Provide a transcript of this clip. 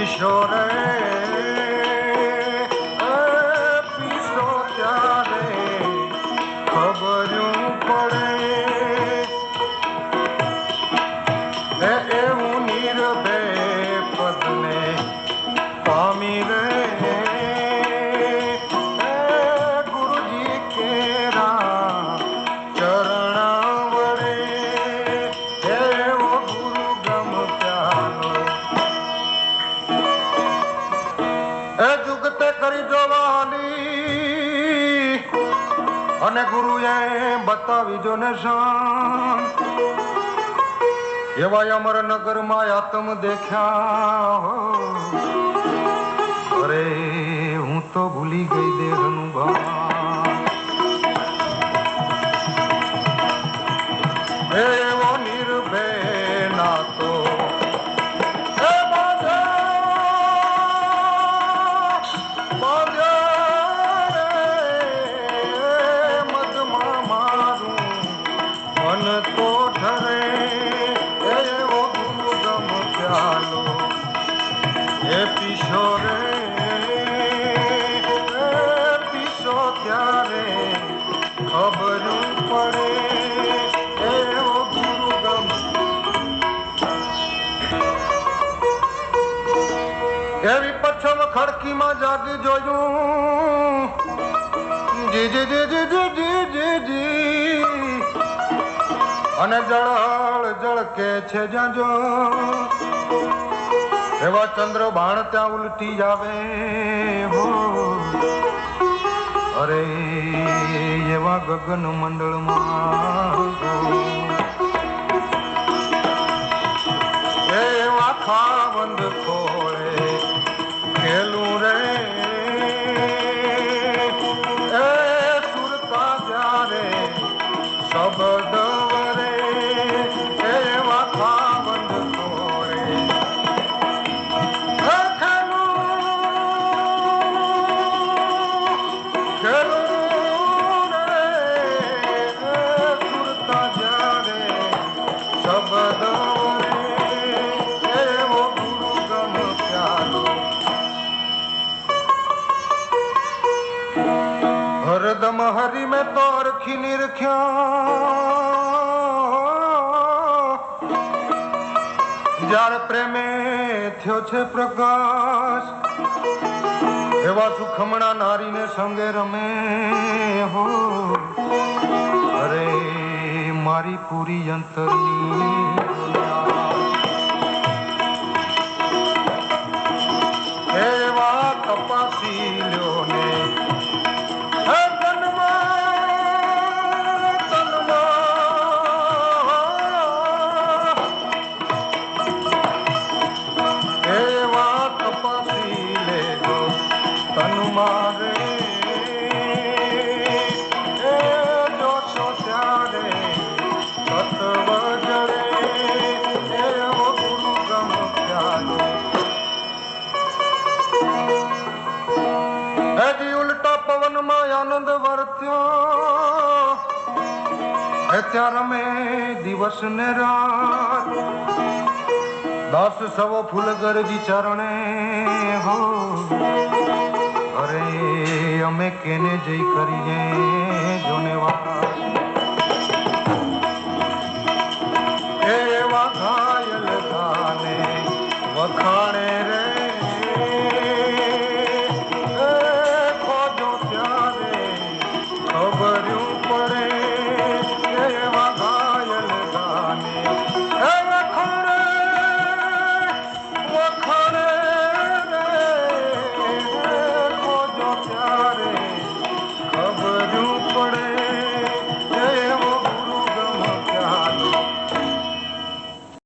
रिसो जबरूं पढ़े उनीर बे કરી અને ગુરુએ બતાવી જો ને શાન એવા અમર નગરમાં આતમ દેખ્યા. અરે, હું તો ભૂલી ગઈ દેહનું ભાન એવી પછમ ખડકીમાં જાગી જોયું. જી જી જી અને જળ જળ કે છે જ્યાં જો. એવા ચંદ્ર બાણ ત્યાં ઉલટી આવે અરે, એવા ગગન મંડળમાં હરદમ હરી મેં તો અરખી નિરખ્યા જ્યારે પ્રેમે થયો છે પ્રકાશ, એવા સુખમણા નારીને સંગે રમે હો. મારી પૂરી અંતરની. એવા તપાસી લ્યો ને તનુ મારે આનંદ વર્ત્યો. હે ત્યાં દિવસ ને રાત. દસ સવો ફૂલ ગરજી ચરણે હો. અરે અમે કેને જઈ કરીએ, જોને વાત.